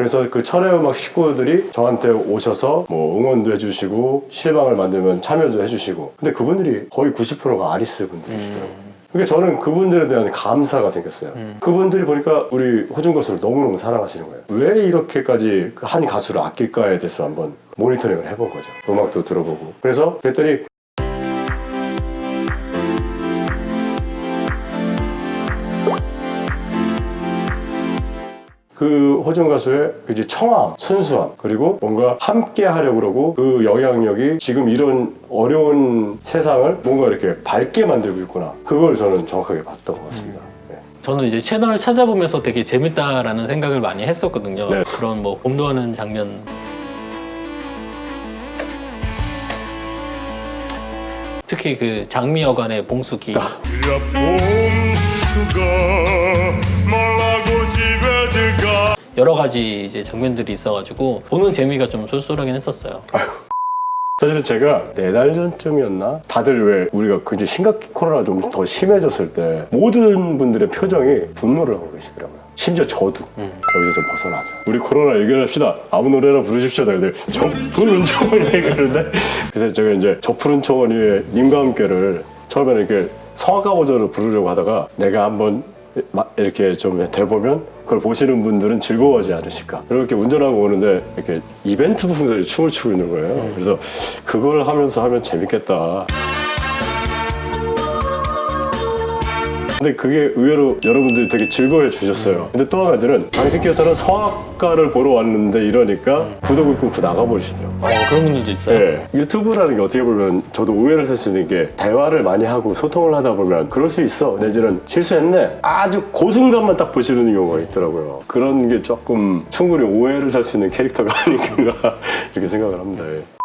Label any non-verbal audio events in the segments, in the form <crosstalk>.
그래서 그 철의 음악 식구들이 저한테 오셔서 뭐 응원도 해주시고 실방을 만들면 참여도 해주시고 근데 그분들이 거의 90%가 아리스 분들이시더라고요. 그러니까 저는 그분들에 대한 감사가 생겼어요. 음. 그분들이 보니까 우리 호중 가수를 너무너무 사랑하시는 거예요. 왜 이렇게까지 그한 가수를 아낄까에 대해서 한번 모니터링을 해본 거죠. 음악도 들어보고. 그래서 그랬더니 호중 가수의 그 이제 청함, 순수함, 그리고 뭔가 함께 하려고 그러고 그 영향력이 지금 이런 어려운 세상을 뭔가 이렇게 밝게 만들고 있구나. 그걸 저는 정확하게 봤던 것 같습니다. 네. 저는 이제 채널을 찾아보면서 되게 재밌다라는 생각을 많이 했었거든요. 네. 그런 뭐 봄도하는 장면. 특히 그 장미여관의 봉수기. 아. 들어가 여러 가지 이제 장면들이 있어가지고 보는 재미가 좀 쏠쏠하긴 했었어요. 사실은 제가 네 달 전쯤이었나? 다들 왜 우리가 굉장히 심각 코로나 좀더 심해졌을 때 모든 분들의 표정이 분노를 하고 계시더라고요. 심지어 저도 음. 여기서 좀 벗어나자. 우리 코로나 해결합시다. 아무 노래나 부르십시오. 근데 저 푸른 초원이 그러는데 그래서 제가 이제 저 푸른 초원이의 님과 함께를 처음에는 이렇게 성악가 버전으로 부르려고 하다가 내가 한번 마- 이렇게 좀 돼보면 그걸 보시는 분들은 즐거워하지 않으실까. 이렇게 운전하고 오는데 이렇게 이벤트 분들이 춤을 추고 있는 거예요. 그래서 그걸 하면서 하면 재밌겠다. 근데 그게 의외로 여러분들이 되게 즐거워해 주셨어요. 근데 또 한 가지는 당신께서는 성악가를 보러 왔는데 이러니까 구독을 끊고 나가버리시더라고요. 어, 그런 분들도 있어요. 네. 유튜브라는 게 어떻게 보면 저도 오해를 살 수 있는 게 대화를 많이 하고 소통을 하다 보면 그럴 수 있어. 내지는 실수했네. 아주 고순간만 딱 보시는 경우가 있더라고요. 그런 게 조금 충분히 오해를 살 수 있는 캐릭터가 <laughs> 아닌가 이렇게 생각을 합니다. 예.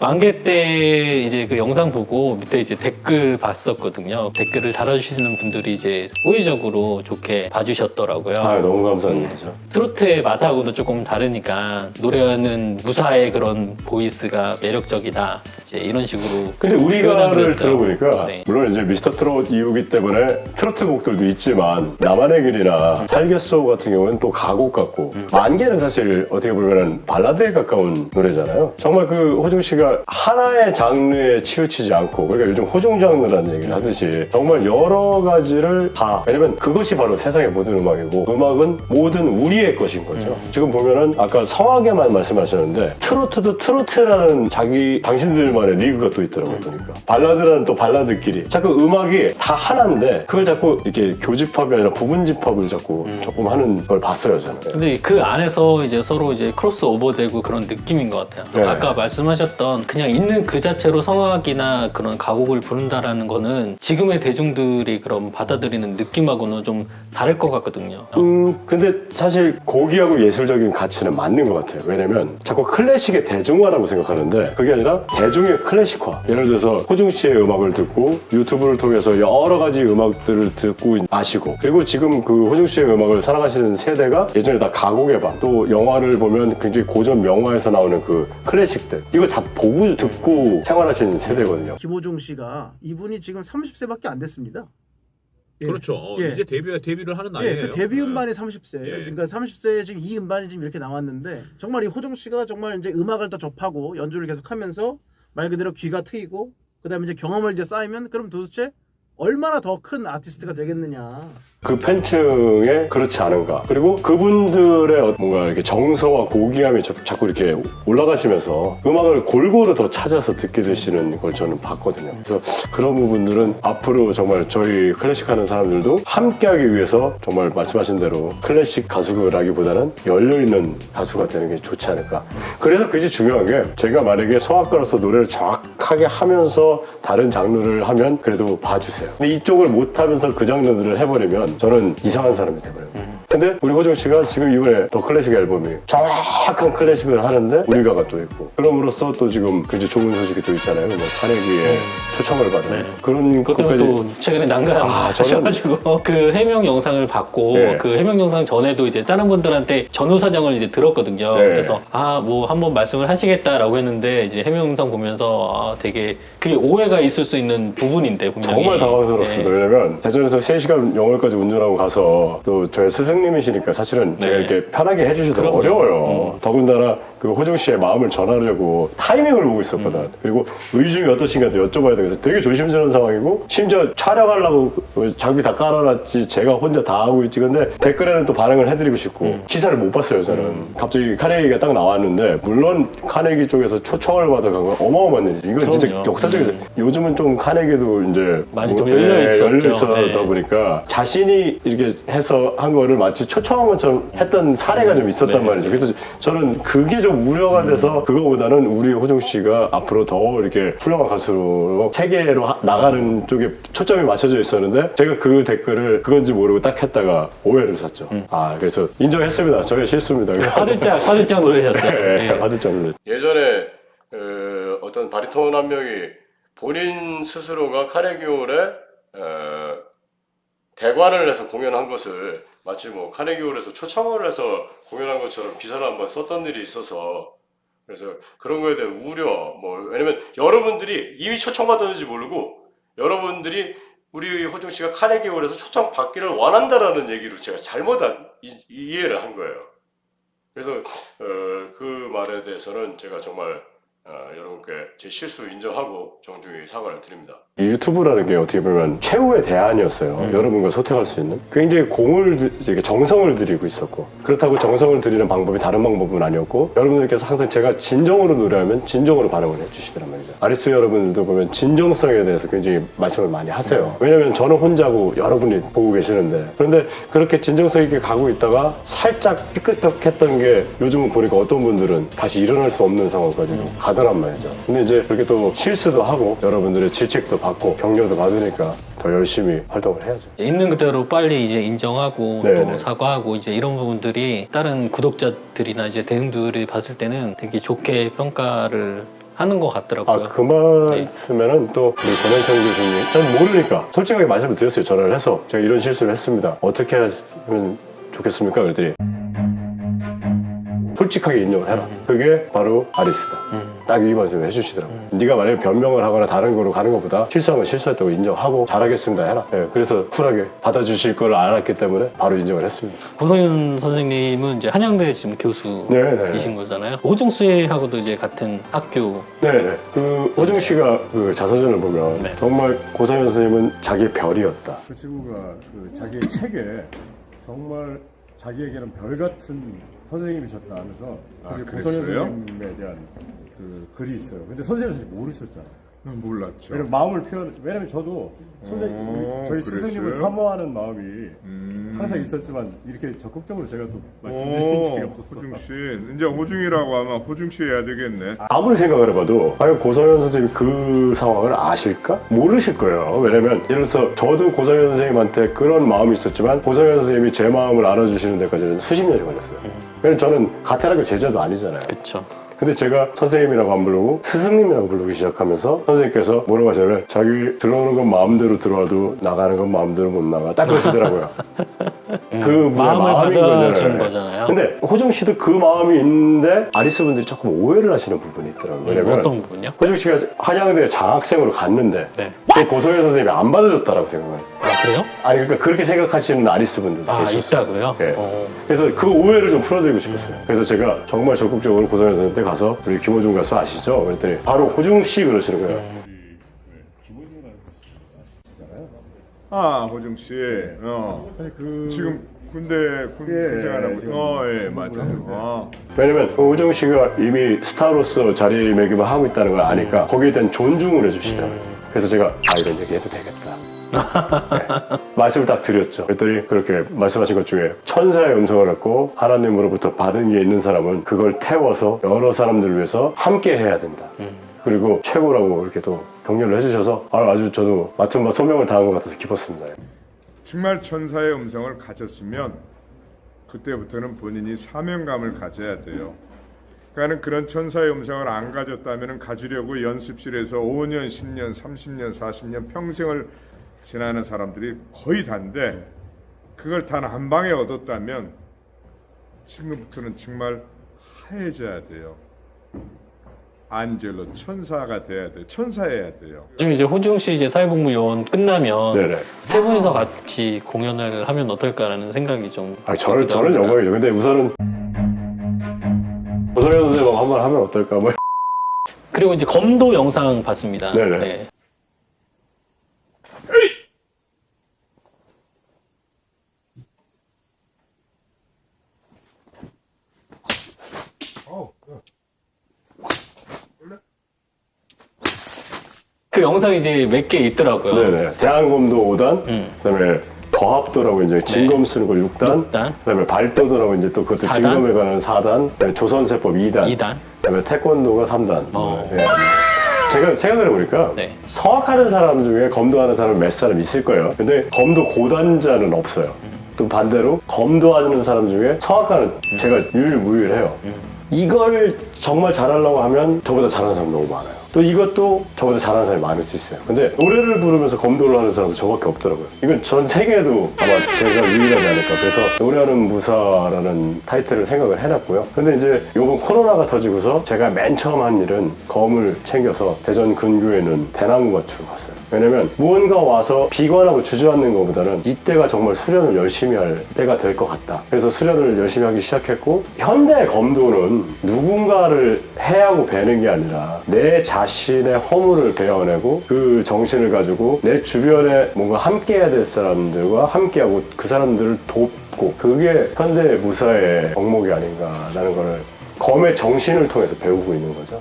만개 때 이제 그 영상 보고 밑에 이제 댓글 봤었거든요. 댓글을 달아주시는 분들이 이제 호의적으로 좋게 봐주셨더라고요. 아, 너무 감사한 일이죠. 트로트의 맛하고도 조금 다르니까 노래하는 무사의 그런 보이스가 매력적이다. 이제 이런 식으로 근데 우리가를 표현을 들어보니까 네. 물론 이제 미스터 트롯 이후기 때문에 트로트 곡들도 있지만 나만의 길이나 살겠소 같은 경우는 또 가곡 같고 만개는 사실 어떻게 보면 발라드에 가까운 노래잖아요. 정말 그 호중 씨가 하나의 장르에 치우치지 않고 그러니까 요즘 호중 장르라는 얘기를 하듯이 정말 여러 가지를 다 왜냐면 그것이 바로 세상의 모든 음악이고 음악은 모든 우리의 것인 거죠. 지금 보면은 아까 성악에만 말씀하셨는데 트로트도 트로트라는 자기 당신들만의 리그가 또 있더라고요 보니까 발라드라는 또 발라드끼리 자꾸 음악이 다 하나인데 그걸 자꾸 이렇게 교집합이 아니라 부분 집합을 자꾸 조금 하는 걸 봤어요 저는. 근데 그 안에서 이제 서로 이제 크로스 오버되고 그런 느낌인 것 같아요. 네. 아까 말씀하셨던 그냥 있는 그 자체로 성악이나 그런 가곡을 부른다라는 거는 지금의 대중들이 그런 받아들이는 느낌하고는 좀 다를 것 같거든요. 음, 근데 사실 고기하고 예술적인 가치는 맞는 것 같아요. 왜냐면 자꾸 클래식의 대중화라고 생각하는데 그게 아니라 대중의 클래식화. 예를 들어서 호중 씨의 음악을 듣고 유튜브를 통해서 여러 가지 음악들을 듣고 아시고 그리고 지금 그 호중 씨의 음악을 사랑하시는 세대가 예전에 다 가곡의 밤 또 영화를 보면 굉장히 고전 명화에서 나오는 그 클래식들 이걸 다 보고 듣고 생활하시는 세대거든요. 김호중 씨가 이분이 지금 30세밖에 안 됐습니다. 예. 그렇죠. 예. 이제 데뷔 데뷔를 하는 예, 나이에요. 그 데뷔 음반이 30세. 예. 그러니까 30세에 지금 이 음반이 지금 이렇게 나왔는데 정말 이 호중 씨가 정말 이제 음악을 더 접하고 연주를 계속하면서 말 그대로 귀가 트이고 그다음에 이제 경험을 이제 쌓이면 그럼 도대체 얼마나 더 큰 아티스트가 되겠느냐. 그 팬층에 그렇지 않은가. 그리고 그분들의 어- 뭔가 이렇게 정서와 고귀함이 자- 자꾸 이렇게 올라가시면서 음악을 골고루 더 찾아서 듣게 되시는 걸 저는 봤거든요. 그래서 그런 부분들은 앞으로 정말 저희 클래식 하는 사람들도 함께 하기 위해서 정말 말씀하신 대로 클래식 가수라기보다는 열려있는 가수가 되는 게 좋지 않을까. 그래서 그게 중요한 게 제가 만약에 성악가로서 노래를 정확하게 하면서 다른 장르를 하면 그래도 봐주세요. 근데 이쪽을 못하면서 그 장르들을 해버리면 저는 이상한 사람이 돼버려요. 근데 우리 호중 씨가 지금 이번에 더 클래식 앨범이 정확한 클래식을 하는데 우리가가 또 있고 그럼으로써 또 지금 굉장히 좋은 소식이 또 있잖아요. 뭐 카네기의 초청을 받은 네. 그런 그것 때문에 것까지 또 최근에 난감 아, 저는- 하셔가지고 <laughs> 그 해명 영상을 받고 네. 그 해명 영상 전에도 이제 다른 분들한테 전후 사정을 이제 들었거든요. 네. 그래서 아 뭐 한번 말씀을 하시겠다라고 했는데 이제 해명 영상 보면서 아, 되게 그게 오해가 있을 수 있는 부분인데 분명히 정말 당황스러웠습니다. 네. 왜냐면 대전에서 3시간 영월까지 운전하고 가서 또 저희 스승 님 스승님이시니까 사실은 제가 네. 이렇게 편하게 해주셔도 그럼요. 어려워요. 더군다나 그 호중 씨의 마음을 전하려고 타이밍을 보고 있었거든. 그리고 의중이 어떠신가도 여쭤봐야 돼. 그래서 되게 조심스러운 상황이고 심지어 촬영하려고 그 장비 다 깔아놨지 제가 혼자 다 하고 있지. 근데 댓글에는 또 반응을 해드리고 싶고 기사를 못 봤어요 저는. 갑자기 카네기가 딱 나왔는데 물론 카네기 쪽에서 초청을 받아 간건 어마어마한 일이지. 이건 진짜 그럼요. 역사적이죠. 요즘은 좀 카네기도 이제 많이 좀 뭐, 열려 있었죠. 열려 있었다 네. 보니까 자신이 이렇게 해서 한 거를 마치 초청한 것처럼 했던 사례가 좀 있었단 네. 말이죠. 그래서 저는 그게 좀 우려가 돼서 그거보다는 우리 호중 씨가 앞으로 더 이렇게 훌륭한 가수로 세계로 하- 나가는 쪽에 초점이 맞춰져 있었는데 제가 그 댓글을 그건지 모르고 딱 했다가 오해를 샀죠. 아 그래서 인정했습니다. 저의 실수입니다. 화들짝 화들짝 놀라셨어요. 네, 예. 화들짝 놀랐 예전에 어, 어떤 바리톤 한 명이 본인 스스로가 카네기홀에 어, 대관을 해서 공연한 것을 마치 뭐 카네기홀에서 초청을 해서 공연한 것처럼 기사를 한번 썼던 일이 있어서 그래서 그런 거에 대한 우려 뭐 왜냐면 여러분들이 이미 초청받았는지 모르고 여러분들이 우리 호중 씨가 카네기홀에서 초청 받기를 원한다라는 얘기로 제가 잘못 안- 이- 이해를 한 거예요. 그래서 어, 그 말에 대해서는 제가 정말 어, 여러분께 제 실수 인정하고 정중히 사과를 드립니다. 이 유튜브라는 게 어떻게 보면 최후의 대안이었어요. 여러분과 소통할 수 있는. 굉장히 공을 들- 이렇게 정성을 들이고 있었고 그렇다고 정성을 들이는 방법이 다른 방법은 아니었고 여러분들께서 항상 제가 진정으로 노래하면 진정으로 반응을 해주시더란 말이죠. 아리스 여러분들도 보면 진정성에 대해서 굉장히 말씀을 많이 하세요. 왜냐면 저는 혼자고 여러분이 보고 계시는데 그런데 그렇게 진정성 있게 가고 있다가 살짝 삐끗했던 게 요즘은 보니까 어떤 분들은 다시 일어날 수 없는 상황까지도 가 더란 말이죠. 근데 이제 그렇게 또 실수도 하고 여러분들의 질책도 받고 격려도 받으니까 더 열심히 활동을 해야죠. 있는 그대로 빨리 이제 인정하고 네, 또 네. 사과하고 이제 이런 부분들이 다른 구독자들이나 이제 대중들이 봤을 때는 되게 좋게 평가를 하는 것 같더라고요. 아, 그 말씀에는 또 우리 권영천 교수님, 전 모르니까 솔직하게 말씀을 드렸어요. 전화를 해서 제가 이런 실수를 했습니다. 어떻게 하면 좋겠습니까? 그랬더니 솔직하게 인정을 해라. 그게 바로 아리스다. 음. 딱이 말씀을 해주시더라고요. 네가 만약에 변명을 하거나 다른 거로 가는 것보다 실수한 건 실수했다고 인정하고 잘하겠습니다 해라. 예, 그래서 쿨하게 받아주실 걸 알았기 때문에 바로 인정을 했습니다. 고성현 선생님은 이제 한양대 지금 교수이신 네, 네. 거잖아요. 오중수하고도 이제 같은 학교 네네. 그 호중 씨가 그 자서전을 보면 네. 정말 고상현 선생님은 자기의 별이었다. 그 친구가 그 자기의 책에 정말 자기에게는 별 같은 선생님이셨다 하면서 사실 아, 고선현 그랬어요? 선생님에 대한 그 글이 있어요. 근데 선생님 사실 모르셨잖아. 난 몰랐죠. 왜냐면 마음을 표현, 왜냐면 저도 선생님, 오, 저희 스승님을 그랬어요? 사모하는 마음이 음. 항상 있었지만 이렇게 적극적으로 제가 또 말씀드린 적이 오, 없었어. 호중 씨. 이제 호중이라고 하면 호중 씨 해야 되겠네. 아무리 생각을 해봐도 과연 고상현 선생님이 그 상황을 아실까? 모르실 거예요. 왜냐면 예를 들어서 저도 고상현 선생님한테 그런 마음이 있었지만 고상현 선생님이 제 마음을 알아주시는 데까지는 수십 년이 걸렸어요. 왜냐면 저는 가테라교 제자도 아니잖아요. 그쵸. 근데 제가 선생님이라고 안 부르고 스승님이라고 부르기 시작하면서 선생님께서 뭐라고 하시냐면 자기 들어오는 건 마음대로 들어와도 나가는 건 마음대로 못 나가 딱 그러시더라고요. <laughs> 그 분의 마음을 마음인 거잖아요. 거잖아요. 근데 호정 씨도 그 마음이 있는데 아리스 분들이 조금 오해를 하시는 부분이 있더라고요. 왜냐면 어떤 부분요? 호정 씨가 한양대 장학생으로 갔는데 네. 그 고성현 선생님이 안 받아줬다라고 생각해요. 아 그래요? 아니 그러니까 그렇게 생각하시는 아리스 분들도 아 계셨어요. 있다고요? 예. 어. 그래서 그 오해를 좀 풀어드리고 싶었어요. 그래서 제가 정말 적극적으로 고성현 선생님한테 가서 우리 김호중 가수 아시죠? 그랬더니 바로 호중 씨 그러시는 거예요. 아, 호중 씨. 어. 사실 그 지금 군대 군 예, 생활하고 어, 예, 맞아요. 하는데. 어. 왜냐면 호중 씨가 이미 스타로서 자리매김을 하고 있다는 걸 아니까 거기에 대한 존중을 해주시더라고요. 그래서 제가 아 이런 얘기 해도 되겠다. 네. <laughs> 말씀을 딱 드렸죠. 그랬더니 그렇게 말씀하신 것 중에 천사의 음성을 갖고 하나님으로부터 받은 게 있는 사람은 그걸 태워서 여러 사람들을 위해서 함께 해야 된다. 그리고 최고라고 이렇게 또 격려를 해주셔서 아, 아주 저도 맡은 바 소명을 다한 것 같아서 기뻤습니다. 정말 천사의 음성을 가졌으면 그때부터는 본인이 사명감을 가져야 돼요. 그러니까는 그런 천사의 음성을 안 가졌다면 가지려고 연습실에서 5년, 10년, 30년, 40년 평생을 지나는 사람들이 거의 다인데 그걸 단 한 방에 얻었다면 지금부터는 정말 하얘져야 돼요. 안젤로 천사가 돼야 돼. 천사해야 돼요. 요즘 이제 호중 씨 이제 사회복무 요원 끝나면 네네. 세 분이서 같이 공연을 하면 어떨까라는 생각이 좀. 아, 저는, 저는. 영광이죠. 근데 우선은 고소영 선생님 한번 하면 어떨까? 뭐. 그리고 이제 검도 영상 봤습니다. 네네. 네. 그 영상이 이제 몇 개 있더라고요. 네네. 대한검도 5단, 음. 그다음에 거합도라고 이제 진검 쓰는 거 6단, 단 그다음에 발도도라고 이제 또 그것도 사단? 진검에 관한 4단, 그다음에 조선세법 2단, 2단. 그다음에 태권도가 3단. 어. 예. 제가 생각을 해보니까 네. 서학하는 사람 중에 검도하는 사람 몇 사람 있을 거예요. 근데 검도 고단자는 없어요. 또 반대로 검도하는 사람 중에 서학하는 제가 유일무이해요. 이걸 정말 잘하려고 하면 저보다 잘하는 사람 너무 많아요. 또 이것도 저보다 잘하는 사람이 많을 수 있어요. 근데 노래를 부르면서 검도를 하는 사람은 저밖에 없더라고요. 이건 전 세계에도 아마 제가 유일하지 않을까. 그래서 노래하는 무사라는 타이틀을 생각을 해놨고요. 근데 이제 요번 코로나가 터지고서 제가 맨 처음 한 일은 검을 챙겨서 대전 근교에는 대나무 밭으로 갔어요. 왜냐면 무언가 와서 비관하고 주저앉는 것보다는 이때가 정말 수련을 열심히 할 때가 될 것 같다. 그래서 수련을 열심히 하기 시작했고 현대 검도는 누군가를 해하고 배는 게 아니라 내 자신의 허물을 베어내고 그 정신을 가지고 내 주변에 뭔가 함께 해야 될 사람들과 함께하고 그 사람들을 돕고 그게 현대 무사의 덕목이 아닌가라는 거를 검의 정신을 통해서 배우고 있는 거죠.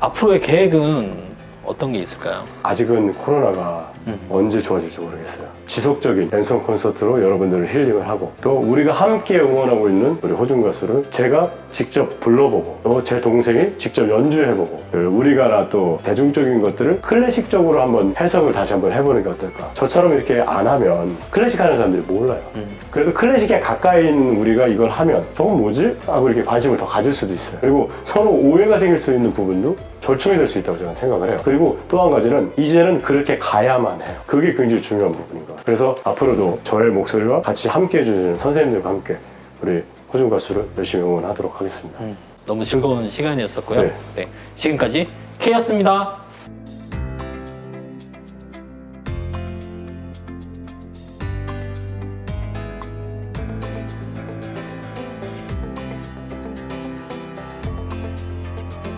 앞으로의 계획은 어떤 게 있을까요? 아직은 코로나가 음. 언제 좋아질지 모르겠어요. 지속적인 랜선 콘서트로 여러분들을 힐링을 하고 또 우리가 함께 응원하고 있는 우리 호중 가수를 제가 직접 불러보고 또 제 동생이 직접 연주해보고 그 우리가 나 또 대중적인 것들을 클래식적으로 한번 해석을 다시 한번 해보는 게 어떨까. 저처럼 이렇게 안 하면 클래식 하는 사람들이 몰라요. 음. 그래도 클래식에 가까이 있는 우리가 이걸 하면 저건 뭐지? 하고 이렇게 관심을 더 가질 수도 있어요. 그리고 서로 오해가 생길 수 있는 부분도 절충이 될 수 있다고 저는 생각을 해요. 그리고 또 한 가지는 이제는 그렇게 가야만 해요. 그게 굉장히 중요한 부분인 것 같아요. 그래서 앞으로도 저의 목소리와 같이 함께 해주시는 선생님들과 함께 우리 호중 가수를 열심히 응원하도록 하겠습니다. 너무 즐거운 시간이었었고요. 네. 네. 지금까지 K였습니다.